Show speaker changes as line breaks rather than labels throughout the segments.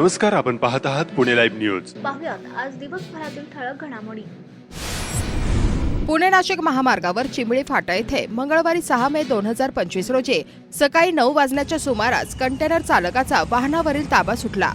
नमस्कार आपण पाहत आहात पुणे लाईव्ह न्यूज.
पाहुयात आज दिवसभरातील ठळक घडामोडी.
पुणे नाशिक महामार्गावर चिंबळी फाटा येथे मंगळवारी सहा मे दोन हजार पंचवीस रोजी सकाळी नऊ वाजण्याच्या सुमारास कंटेनर चालकाचा वाहनावरील ताबा सुटला.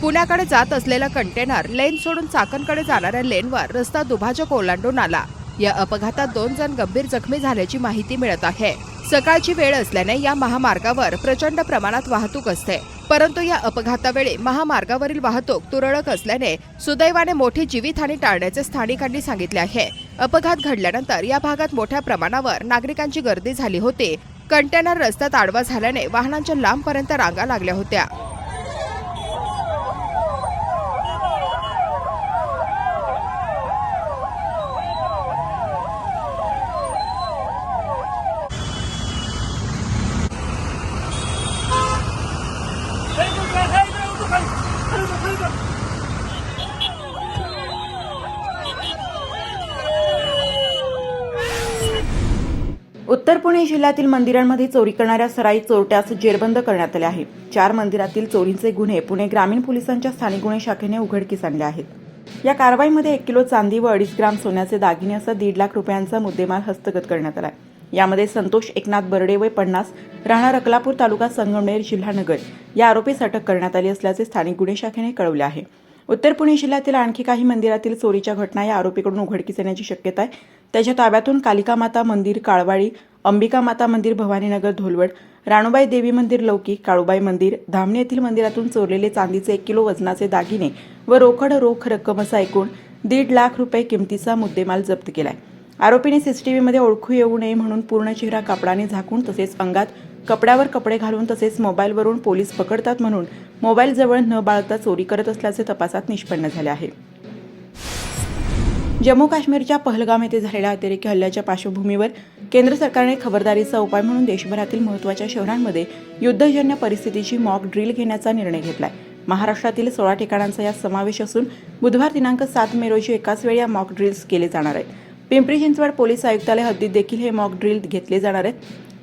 पुण्याकडे जात असलेला कंटेनर लेन सोडून चाकणकडे जाणाऱ्या लेनवर रस्ता दुभाजक ओलांडून आला. या अपघातात दोन जण गंभीर जखमी झाल्याची माहिती मिळत आहे. सकाळची वेळ असल्याने या महामार्गावर प्रचंड प्रमाणात वाहतूक असते. परंतु या अपघातावेळी महामार्गावरील वाहतूक तुरळक असल्याने सुदैवाने मोठी जीवितहानी टाळण्याचे स्थानिकांनी सांगितले आहे. अपघात घडल्यानंतर या भागात मोठ्या प्रमाणावर नागरिकांची गर्दी झाली होती. कंटेनर रस्त्यात आडवा झाल्याने वाहनांच्या लांबपर्यंत रांगा लागल्या होत्या.
परभणी जिल्ह्यातील मंदिरांमध्ये चोरी करणाऱ्या सराई चोरट्यास जेरबंद करण्यात आले आहे. चार मंदिरातील चोरींचे गुन्हे पुणे ग्रामीण पोलिसांच्या स्थानिक गुन्हे शाखेने उघडकीस आणले आहेत. या कारवाईमध्ये एक किलो चांदी व अडीच ग्राम सोन्याचे दागिने असा दीड लाख रुपयांचा मुद्देमाल हस्तगत करण्यात आला यामध्ये संतोष एकनाथ बर्डे वय पन्नास राहणार अकलापूर तालुका संगमनेर जिल्हा नगर या आरोपीस अटक करण्यात आली असल्याचे स्थानिक गुन्हे शाखेने कळवले आहे. उत्तर पुणे जिल्ह्यातील आणखी काही मंदिरातील चोरीच्या घटना या आरोपीकडून उघडकीस येण्याची शक्यता आहे. त्याच्या ताब्यातून कालिका माता मंदिर काळवाळी अंबिका माता मंदिर भवानीनगर धोलवड राणूबाई देवी मंदिर लौकी काळूबाई मंदिर धामणी येथील मंदिरातून चोरलेले चांदीचे एक किलो वजनाचे दागिने व रोकड रोख रक्कम असा एकूण दीड लाख रुपये किमतीचा मुद्देमाल जप्त केलाय. आरोपीने सीसीटीव्हीमध्ये ओळखू येऊ नये म्हणून पूर्ण चेहरा कापडाने झाकून तसेच अंगात कपड्यावर कपडे घालून तसेच मोबाईलवरून पोलीस पकडतात म्हणून मोबाईल जवळ न बाळगता चोरी करत असल्याचे तपासात निष्पन्न झाले आहे. जम्मू काश्मीरच्या पहलगाम येथे झालेल्या अतिरेकी हल्ल्याच्या पार्श्वभूमीवर केंद्र सरकारने खबरदारीचा उपाय म्हणून देशभरातील महत्त्वाच्या शहरांमध्ये युद्धजन्य परिस्थितीची मॉक ड्रिल घेण्याचा निर्णय घेतलाय. महाराष्ट्रातील सोळा ठिकाणांचा यात समावेश असून बुधवार दिनांक सात मे रोजी एकाच वेळी या मॉक ड्रिल्स केले जाणार आहेत. पिंपरी चिंचवड पोलीस आयुक्तालय हद्दीत देखील हे मॉक ड्रिल घेतले जाणार आहेत.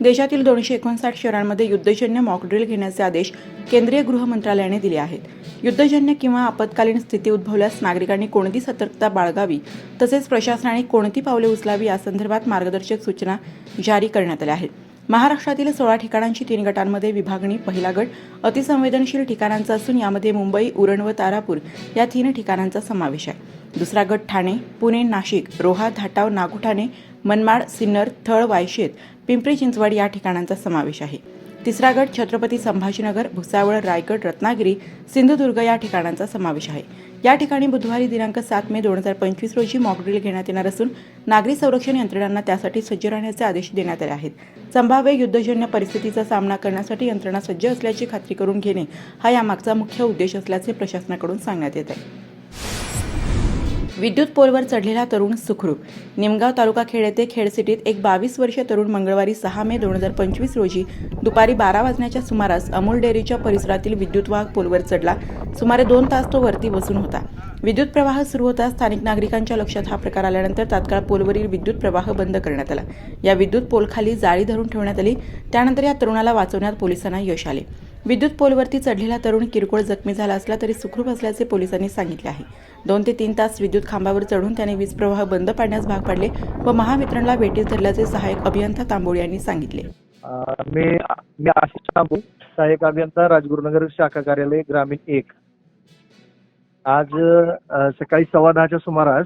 देशातील दोनशे एकोणसाठ शहरांमध्ये युद्धजन्य मॉकड्रिल घेण्याचे आदेश केंद्रीय गृह मंत्रालयाने दिले आहेत. युद्धजन्य किंवा आपत्कालीन स्थिती उद्भवल्यास नागरिकांनी कोणती सतर्कता बाळगावी तसेच प्रशासनाने कोणती पावले उचलावी यासंदर्भात मार्गदर्शक सूचना जारी करण्यात आल्या आहेत. महाराष्ट्रातील सोळा ठिकाणांची तीन गटांमध्ये विभागणी पहिला गट अतिसंवेदनशील ठिकाणांचा असून यामध्ये मुंबई उरण व तारापूर या तीन ठिकाणांचा समावेश आहे. दुसरा गट ठाणे पुणे नाशिक रोहा धाटाव नागोठाणे मनमाड सिन्नर थळ वायशेत पिंपरी चिंचवड या ठिकाणांचा समावेश आहे. तिसरा गट छत्रपती संभाजीनगर भुसावळ रायगड रत्नागिरी सिंधुदुर्ग या ठिकाणांचा समावेश आहे. या ठिकाणी बुधवारी दिनांक सात मे दोन हजार पंचवीस रोजी मॉकड्रिल घेण्यात येणार असून नागरी संरक्षण यंत्रणांना त्यासाठी सज्ज राहण्याचे आदेश देण्यात आले आहेत. संभाव्य युद्धजन्य परिस्थितीचा सामना करण्यासाठी यंत्रणा सज्ज असल्याची खात्री करून घेणे हा यामागचा मुख्य उद्देश असल्याचे प्रशासनाकडून सांगण्यात येत आहे. विद्युत पोलवर चढलेला तरुण सुखरूप. निमगाव तालुका खेड येथे खेड सिटीत एक बावीस वर्षीय तरुण मंगळवारी सहा मे दोन हजार पंचवीस रोजी दुपारी बारा वाजण्याच्या सुमारास अमूल डेअरीच्या परिसरातील विद्युत वाहक पोलवर चढला. सुमारे दोन तास तो वरती बसून होता. विद्युत प्रवाह सुरू होता स्थानिक नागरिकांच्या लक्षात हा प्रकार आल्यानंतर तात्काळ पोलवरील विद्युत प्रवाह बंद करण्यात आला. या विद्युत पोलखाली जाळी धरून ठेवण्यात आली. त्यानंतर या तरुणाला वाचवण्यात पोलिसांना यश आले. विद्युत पोलवरती चढलेला तरुण किरकोळ जखमी झाला असला तरी सुखरूप असल्याचे पोलिसांनी सांगितले आहे. दोन ते तीन तास विद्युत खांबावर चढून त्याने वीज प्रवाह बंद पाडण्यास भाग पाडले व महावितरणला भेटीस धरल्याचे सहाय्यक अभियंता तांबोळे यांनी सांगितले.
मी मी आशिष तांबू सहाय्यक अभियंता राजगुरुनगर शाखा कार्यालय ग्रामीण एक. आज सकाळी सव्वा दहाच्या सुमारास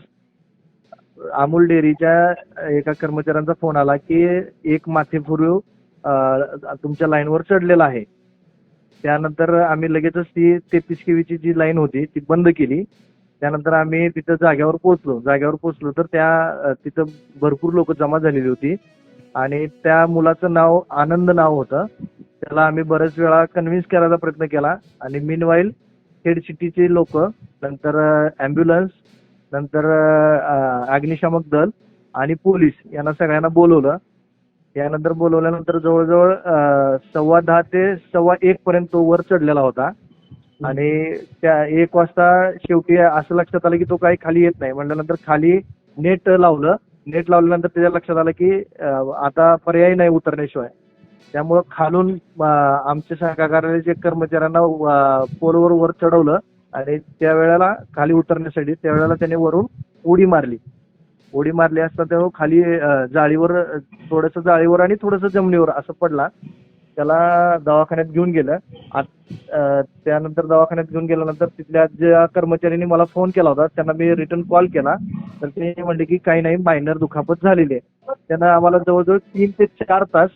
अमूल डेअरीच्या एका कर्मचाऱ्यांचा फोन आला की एक माथेफुरू तुमच्या लाईनवर चढलेला आहे. त्यानंतर आम्ही लगेचच ती तेहतीस केवीची जी लाईन होती ती बंद केली. त्यानंतर आम्ही तिथं जाग्यावर पोहोचलो. जाग्यावर पोहोचलो तर त्या तिथं भरपूर लोक जमा झालेली होती. आणि त्या मुलाचं नाव आनंद नाव होतं. त्याला आम्ही बऱ्याच वेळा कन्व्हिन्स करायचा प्रयत्न केला. आणि मीनवाईल हेड सिटीचे लोक नंतर ॲम्ब्युलन्स नंतर अग्निशामक दल आणि पोलीस यांना सगळ्यांना बोलवलं. यानंतर बोलवल्यानंतर जवळजवळ सव्वा दहा ते सव्वा एक पर्यंत तो वर चढलेला होता. आणि त्या एक वाजता शेवटी असं लक्षात आलं की तो काही खाली येत नाही. म्हटल्यानंतर खाली नेट लावलं. नेट लावल्यानंतर त्याच्या लक्षात आलं की आता पर्याय नाही उतरण्याशिवाय. त्यामुळं खालून आमच्या शाखा कर्मचाऱ्यांना पोलवर वर चढवलं आणि त्यावेळेला खाली उतरण्यासाठी त्यावेळेला त्याने वरून उडी मारली. उडी मारली असता तो खाली जाळीवर थोडस जाळीवर आणि थोडस जमिनीवर असं पडला. त्याला दवाखान्यात घेऊन गेलं. त्यानंतर दवाखान्यात घेऊन गेल्यानंतर तिथल्या ज्या कर्मचाऱ्यांनी मला फोन केला होता त्यांना मी रिटर्न कॉल केला. तर ते म्हणले की काही नाही मायनर दुखापत झालेली आहे. त्यानं आम्हाला जवळजवळ तीन ते चार तास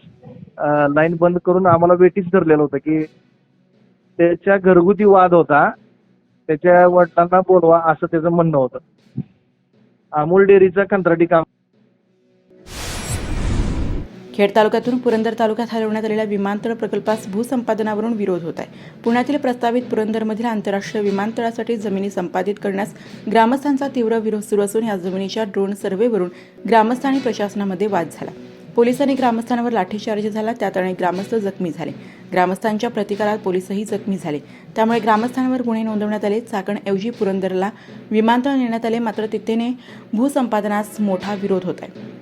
लाईन बंद करून आम्हाला वेटीच धरलेलं होतं की त्याच्या घरगुती वाद होता. त्याच्या वडिलांना बोलवा असं त्याचं म्हणणं होतं. अमूल डेअरीचं कंत्राटी काम.
खेड तालुक्यातून पुरंदर तालुक्यात हलवण्यात आलेल्या विमानतळ प्रकल्पास भूसंपादनावरून विरोध होत आहे. पुण्यातील प्रस्तावित पुरंदरमधील आंतरराष्ट्रीय विमानतळासाठी जमिनी संपादित करण्यास ग्रामस्थांचा तीव्र विरोध सुरू असून या जमिनीच्या ड्रोन सर्व्हेवरून ग्रामस्थ आणि प्रशासनामध्ये वाद झाला. पोलिसांनी ग्रामस्थांवर लाठीचार्ज झाला त्यात अनेक ग्रामस्थ जखमी झाले. ग्रामस्थांच्या प्रतिकारात पोलीसही जखमी झाले. त्यामुळे ग्रामस्थांवर गुन्हे नोंदवण्यात आले. चाकणऐवजी पुरंदरला विमानतळ नेण्यात आले. मात्र तिथेने भूसंपादनास मोठा विरोध होत आहे.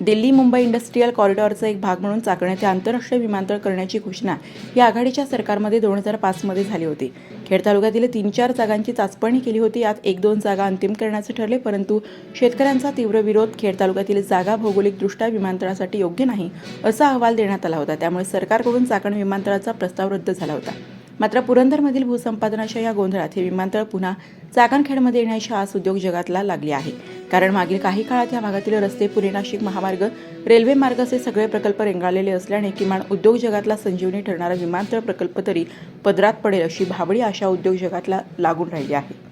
दिल्ली मुंबई इंडस्ट्रीयल कॉरिडॉरचा एक भाग म्हणून चाकण येथे आंतरराष्ट्रीय विमानतळ करण्याची घोषणा या आघाडीच्या सरकारमध्ये दोन हजार पाचमध्ये झाली होती. खेड तालुक्यातील तीन चार जागांची चाचपणी केली होती. यात एक दोन जागा अंतिम करण्याचे ठरले परंतु शेतकऱ्यांचा तीव्र विरोध खेड तालुक्यातील जागा भौगोलिकदृष्ट्या विमानतळासाठी योग्य नाही असा अहवाल देण्यात आला होता. त्यामुळे सरकारकडून चाकण विमानतळाचा प्रस्ताव रद्द झाला होता. मात्र पुरंदरमधील भूसंपादनाच्या या गोंधळात हे विमानतळ पुन्हा चाकणखेडमध्ये येण्याची आस उद्योग जगातला लागली आहे. कारण मागील काही काळात या भागातील रस्ते पुणे नाशिक महामार्ग रेल्वे मार्ग असे सगळे प्रकल्प रेंगाळलेले असल्याने किमान उद्योग जगातला संजीवनी ठरणारा विमानतळ प्रकल्प तरी पदरात पडेल अशी भाबडी आशा उद्योग जगातला लागून राहिली आहे.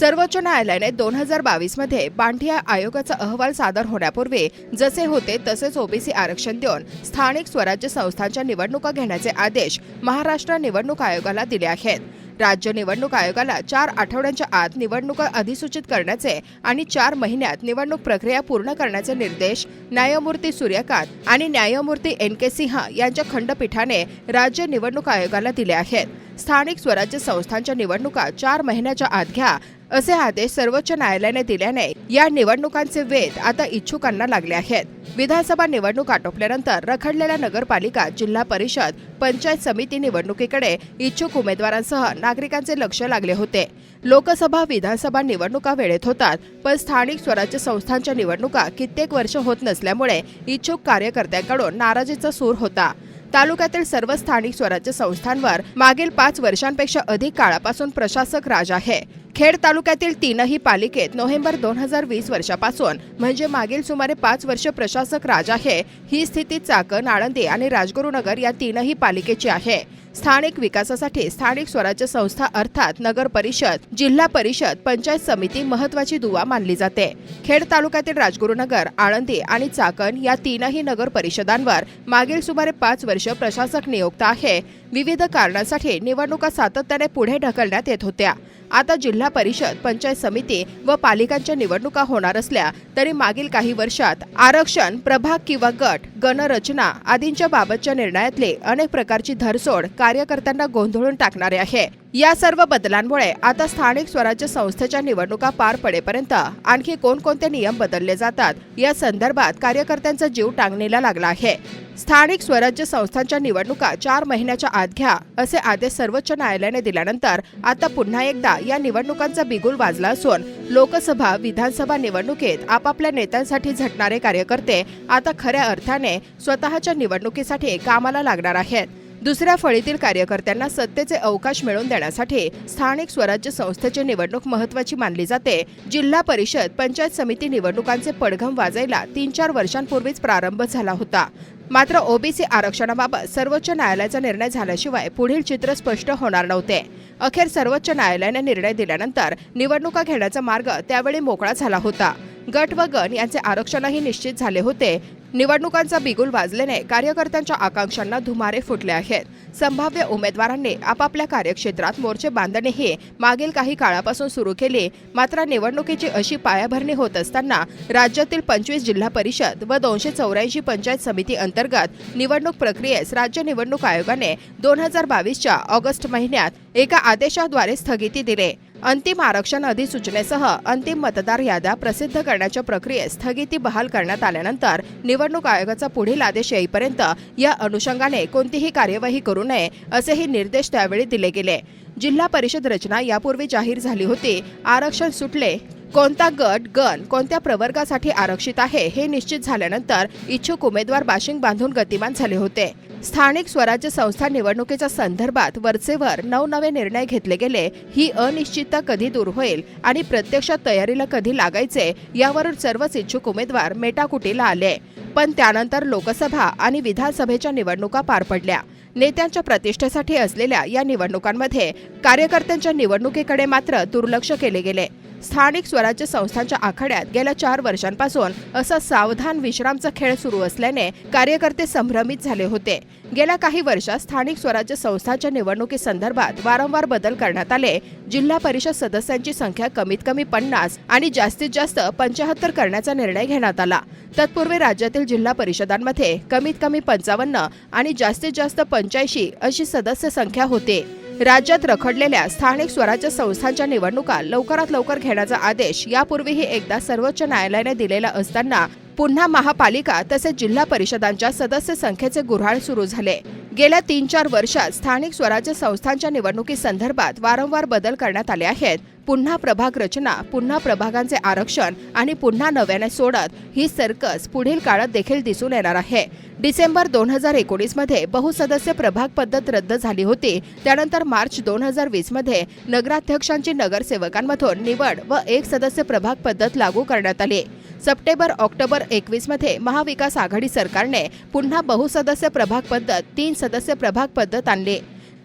सर्वोच्च न्यायालयाने दोन हजार बावीसमध्ये बांठिया आयोगाचा अहवाल सादर होण्यापूर्वी जसे होते तसेच ओबीसी आरक्षण देऊन स्थानिक स्वराज्य संस्थांच्या निवडणुका घेण्याचे आदेश महाराष्ट्र निवडणूक आयोगाला दिले आहेत. राज्य निवडणूक आयोगाला चार आठवड्यांच्या आत निवडणुका अधिसूचित करण्याचे आणि चार महिन्यात निवडणूक प्रक्रिया पूर्ण करण्याचे निर्देश न्यायमूर्ती सूर्यकांत आणि न्यायमूर्ती एन के सिंह यांच्या खंडपीठाने राज्य निवडणूक आयोगाला दिले आहेत. स्थानिक स्वराज्य संस्थांच्या निवडणुका चार महिन्याच्या आत घ्या असे आदेश सर्वोच्च न्यायालयाने दिल्याने या निवडणुकांचे वेध आता इच्छुकांना लागले आहेत. विधानसभा निवडणूक आटोपल्यानंतर रखडलेल्या नगरपालिका जिल्हा परिषद पंचायत समिती निवडणुकीकडे इच्छुक उमेदवारांसह नागरिकांचे लक्ष लागले होते. लोकसभा विधानसभा निवडणुका वेळेत होतात पण स्थानिक स्वराज्य संस्थांच्या निवडणुका कित्येक वर्ष होत नसल्यामुळे इच्छुक कार्यकर्त्यांकडून नाराजीचा सूर होता. तालुक्यातील सर्व स्थानिक स्वराज्य संस्थांवर मागील पाच वर्षांपेक्षा अधिक काळापासून प्रशासक राज आहे. खेड तालुक्यातील तीनही पालिकेत नोव्हेंबर दोन हजार वीस वर्षापासून म्हणजे मागील सुमारे पाच वर्ष प्रशासक राज आहे ही स्थिती चाकण आळंदी आणि राजगुरुनगर या तीनही पालिकेची आहे. स्थानिक विकासासाठी स्थानिक स्वराज्य संस्था अर्थात नगर परिषद जिल्हा परिषद पंचायत समिती महत्वाची दुवा मानली जाते. खेड तालुक्यातील राजगुरुनगर आळंदी आणि चाकण या तीनही नगर परिषदांवर मागील सुमारे पाच वर्ष प्रशासक नियुक्त आहे. विविध कारणांसाठी निवडणुका सातत्याने पुढे ढकलण्यात येत होत्या. आता जिल्हा परिषद पंचायत समिती व पालिकांच्या निवडणुका होणार असल्या तरी मागील काही वर्षात आरक्षण प्रभाग किंवा गट गणरचना आदींच्या बाबतच्या निर्णयातले अनेक प्रकारची धरसोड कार्यकर्त्यांना गोंधळून टाकणारे आहे. या सर्व बदलांमुळे आता स्थानिक स्वराज्य संस्थेच्या निवडणुका पार पडेपर्यंत आणखी कोणकोणते नियम बदलले जातात या संदर्भात कार्यकर्त्यांचा जीव टांगणीला लागला आहे. स्थानिक स्वराज्य संस्थांच्या निवडणुका चार महिन्याच्या आत घ्या असे आदेश सर्वोच्च न्यायालयाने दिल्यानंतर आता पुन्हा एकदा या निवडणुकांचा बिगुल वाजला असून लोकसभा विधानसभा निवडणुकीत आपापल्या नेत्यांसाठी झटणारे कार्यकर्ते आता खऱ्या अर्थाने स्वतःच्या निवडणुकीसाठी कामाला लागणार आहेत. दुसऱ्या फळीतील कार्यकर्त्यांना सत्तेचे अवकाश मिळवून देण्यासाठी स्थानिक स्वराज्य संस्थेची निवडणूक महत्वाची मानली जाते. जिल्हा परिषद पंचायत समिती निवडणुकांचे पडघम वाजायला तीन चार वर्षांपूर्वीच प्रारंभ झाला होता. मात्र ओबीसी आरक्षणाबाबत सर्वोच्च न्यायालयाचा निर्णय झाल्याशिवाय पुढील चित्र स्पष्ट होणार नव्हते. अखेर सर्वोच्च न्यायालयाने निर्णय दिल्यानंतर निवडणुका घेण्याचा मार्ग त्यावेळी मोकळा झाला होता. गट व गण यांचे आरक्षणही निश्चित झाले होते. निवडणुकांचा बिगुल वाजल्याने कार्यकर्त्यांच्या आकांक्षांना धुमारे फुटले आहेत. संभाव्य उमेदवारांनी आपापल्या कार्यक्षेत्रात मोर्चे बांधणेही मागील काही काळापासून सुरू केले. मात्र निवडणुकीची अशी पायाभरणी होत असताना राज्यातील पंचवीस जिल्हा परिषद व दोनशे चौऱ्याऐंशी पंचायत समिती अंतर्गत निवडणूक प्रक्रियेस राज्य निवडणूक आयोगाने दोन हजार बावीसच्या ऑगस्ट महिन्यात एका आदेशाद्वारे स्थगिती दिले. अंतिम आरक्षण अधिसूचनेसह अंतिम मतदार याद्या प्रसिद्ध करण्याच्या प्रक्रियेस स्थगिती बहाल करण्यात आल्यानंतर निवडणूक आयोगाचा पुढील आदेश येईपर्यंत या अनुषंगाने कोणतीही कार्यवाही करू नये असेही निर्देश त्यावेळी दिले गेले. जिल्हा परिषद रचना यापूर्वी जाहीर झाली होती. आरक्षण सुटले. कोणता गट गण कोणत्या प्रवर्गासाठी आरक्षित आहे हे निश्चित झाल्यानंतर इच्छुक उमेदवार बाशिंग बांधून गतिमान झाले होते. स्थानिक स्वराज्य संस्था निवडणुकीच्या संदर्भात वरचेवर नवनवे निर्णय घेतले गेले. ही अनिश्चितता कधी दूर होईल आणि प्रत्यक्षात तयारीला कधी लागायचे यावरून सर्वच इच्छुक उमेदवार मेटाकुटीला आले. पण त्यानंतर लोकसभा आणि विधानसभेच्या निवडणुका पार पडल्या. नेत्यांच्या प्रतिष्ठेसाठी असलेल्या या निवडणुकांमध्ये कार्यकर्त्यांच्या निवडणुकीकडे मात्र दुर्लक्ष केले गेले. स्थानिक स्वराज्य संस्थांच्या आखाड्यात गेल्या चार वर्षांपासून असा सावधान विश्रामचा खेळ सुरू असल्याने कार्यकर्ते संभ्रमित झाले होते. गेल्या काही वर्षात स्थानिक स्वराज्य संस्थांच्या निवडणुकीसंदर्भात वारंवार बदल करण्यात आले. जिल्हा परिषद सदस्यांची संख्या कमीत कमी पन्नास आणि जास्तीत जास्त पंचाहत्तर करण्याचा निर्णय घेण्यात आला. तत्पूर्वी राज्यातील जिल्हा परिषदांमध्ये कमीत कमी पंचावन्न आणि जास्तीत जास्त पंच्याऐंशी अशी सदस्य संख्या होते. राज्यात रखडलेल्या स्थानिक स्वराज्य संस्थांच्या निवडणुका लवकरात लवकर घेण्याचा आदेश यापूर्वीही एकदा सर्वोच्च न्यायालयाने दिलेला असताना पुन्हा महापालिका तसेच जिल्हा परिषदांच्या सदस्य संख्येचे गुऱ्हाळ सुरू झाले. गेल्या तीन चार वर्षात स्थानिक स्वराज्य संस्थांच्या निवडणुकीसंदर्भात वारंवार बदल करण्यात आले आहेत. पुन्हा प्रभाग रचना पुन्हा प्रभागांचे आरक्षण आणि पुन्हा नव्याने सोडत ही सर्कस पुढील काळात देखील दिसून येणार आहे. डिसेंबर दोन हजार एकोणीसमध्ये बहुसदस्य प्रभाग पद्धत रद्द झाली होती. त्यानंतर मार्च दोन हजार वीसमध्ये नगराध्यक्षांची नगरसेवकांमधून निवड व एक सदस्य प्रभाग पद्धत लागू करण्यात आली. सप्टेंबर ऑक्टोबर एकवीसमध्ये महाविकास आघाडी सरकारने पुन्हा बहुसदस्य प्रभाग पद्धत तीन सदस्य प्रभाग पद्धत आणली.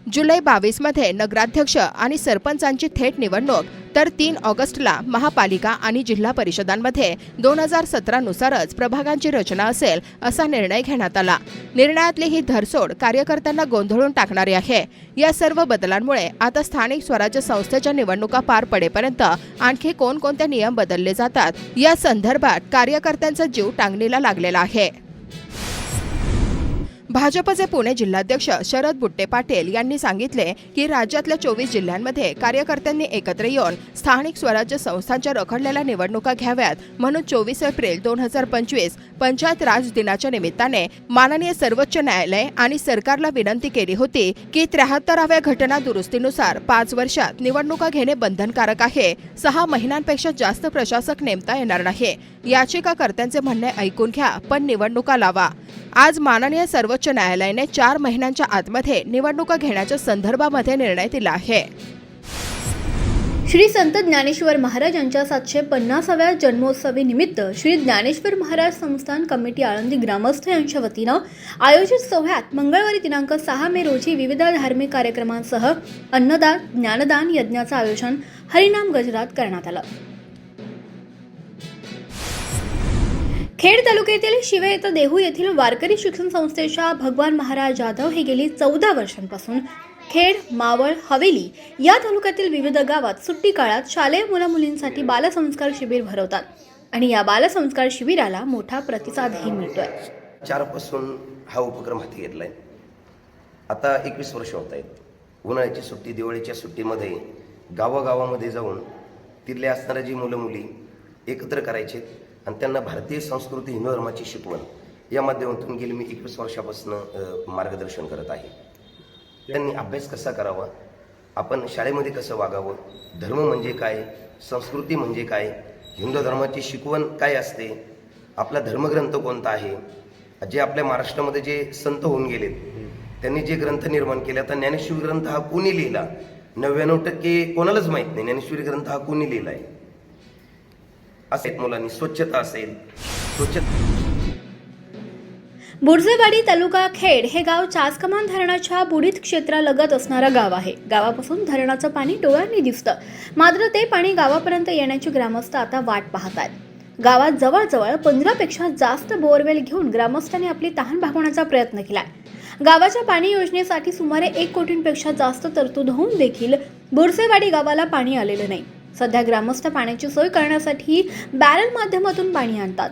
जुलै बावीसमध्ये नगराध्यक्ष आणि सरपंचांची थेट निवडणूक तर तीन ऑगस्टला महापालिका आणि जिल्हा परिषदांमध्ये दोन हजार सतरानुसारच प्रभागांची रचना असेल असा निर्णय घेण्यात आला. निर्णयातली ही धरसोड कार्यकर्त्यांना गोंधळून टाकणारी आहे. या सर्व बदलांमुळे आता स्थानिक स्वराज्य संस्थेच्या निवडणुका पार पडेपर्यंत आणखी कोणकोणते नियम बदलले जातात या संदर्भात कार्यकर्त्यांचा जीव टांगणीला लागलेला आहे. भाजपचे पुणे जिल्हाध्यक्ष शरद बुट्टे पाटील यांनी सांगितले की राज्यातल्या चोवीस जिल्ह्यांमध्ये कार्यकर्त्यांनी एकत्र येऊन स्थानिक स्वराज्य संस्थांच्या रखडलेल्या निवडणुका घ्याव्यात म्हणून चोवीस एप्रिल दोन हजार पंचवीस पंचायत राज दिनाच्या निमित्ताने माननीय सर्वोच्च न्यायालय आणि सरकारला विनंती केली होती की त्र्याहत्तराव्या घटना दुरुस्तीनुसार पाच वर्षात निवडणुका घेणे बंधनकारक आहे. सहा महिन्यांपेक्षा जास्त प्रशासक नेमता येणार नाही. याचिकाकर्त्यांचे म्हणणे ऐकून घ्या पण निवडणुका लावा. आज माननीय सर्वोच्च न्यायालयाने चार महिन्यांच्या आतमध्ये निवडणुका घेण्याच्या संदर्भामध्ये निर्णय दिला आहे.
श्री संत ज्ञानेश्वर महाराज यांच्या सातशे पन्नासाव्या जन्मोत्सवी निमित्त श्री ज्ञानेश्वर महाराज संस्थान कमिटी आळंदी ग्रामस्थ यांच्या वतीनं आयोजित सोहळ्यात मंगळवारी दिनांक सहा मे रोजी विविध धार्मिक कार्यक्रमांसह अन्नदान ज्ञानदान यज्ञाचं आयोजन हरिनाम गजरात करण्यात आलं. खेड तालुक्यातील शिवे येथे देहू येथील वारकरी शिक्षण संस्थेच्या भगवान महाराज जाधव हे गेली चौदा वर्षांपासून. खेड मावळ हवेली या तालुक्यातील विविध गावात सुट्टी काळात शालेय मुलामुलींसाठी बालसंस्कार शिबिर भरवतात आणि या बालसंस्कार शिबिराला मोठा प्रतिसादही मिळतोय.
चारपासून हा उपक्रम हाती घेतलाय. आहे आता एकवीस वर्ष होत आहेत. उन्हाळ्याची सुट्टी दिवाळीच्या सुट्टीमध्ये गावागावामध्ये जाऊन तिथले असणाऱ्या जी मुलं मुली एकत्र करायचे आणि त्यांना भारतीय संस्कृती हिंदू धर्माची शिकवण या माध्यमातून गेली. मी एकवीस वर्षापासून मार्गदर्शन करत आहे. त्यांनी अभ्यास कसा करावा? आपण शाळेमध्ये कसं वागावं? धर्म म्हणजे काय? संस्कृती म्हणजे काय? हिंदू धर्माची शिकवण काय असते? आपला धर्मग्रंथ कोणता आहे? जे आपल्या महाराष्ट्रामध्ये जे संत होऊन गेलेत त्यांनी जे ग्रंथ निर्माण केले. आता ज्ञानेश्वरी ग्रंथ हा कोणी लिहिला? नव्याण्णव टक्के कोणालाच माहीत नाही. ज्ञानेश्वरी ग्रंथ हा कोणी लिहिला आहे असेल मुलांनी स्वच्छता असेल स्वच्छता
बुरजेवाडी तालुका खेड हे गाव चासकमान धरणाच्या बुडीत क्षेत्रालगत असणारं गाव आहे. गावापासून धरणाचं पाणी डोळ्यांनी दिसतं. मात्र ते पाणी गावापर्यंत येण्याची ग्रामस्थ आता वाट पाहत आहेत. गावात जवळजवळ पंधरापेक्षा जास्त बोअरवेल घेऊन ग्रामस्थांनी आपली तहान भागवण्याचा प्रयत्न केला गावाच्या पाणी योजनेसाठी सुमारे एक कोटींपेक्षा जास्त तरतूद होऊन देखील बुरसेवाडी गावाला पाणी आलेलं नाही. सध्या ग्रामस्थ पाण्याची सोय करण्यासाठी बॅरल माध्यमातून पाणी आणतात.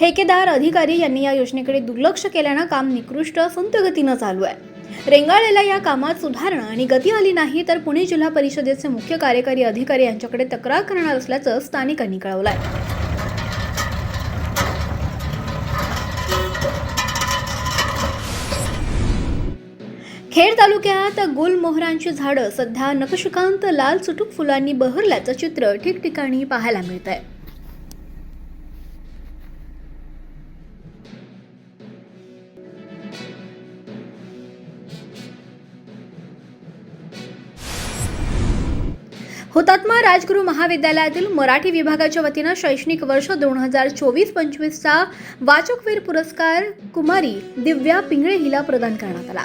ठेकेदार अधिकारी यांनी या योजनेकडे दुर्लक्ष केल्यानं काम निकृष्ट संतगतीनं चालू आहे. रेंगाळलेल्या या कामात सुधारणा आणि गती आली नाही तर पुणे जिल्हा परिषदेचे मुख्य कार्यकारी अधिकारी यांच्याकडे तक्रार करणार असल्याचं स्थानिकांनी कळवलं आहे खेड तालुक्यात गुलमोहरांची झाडं सध्या नकशिकांत लाल चुटूक फुलांनी बहरल्याचं चित्र ठिकठिकाणी पाहायला मिळत आहे हुतात्मा राजगुरू महाविद्यालयातील मराठी विभागाच्या वतीनं शैक्षणिक वर्ष दोन हजार चोवीस पंचवीसचा वाचकवीर पुरस्कार कुमारी दिव्या पिंगळे हिला प्रदान करण्यात आला.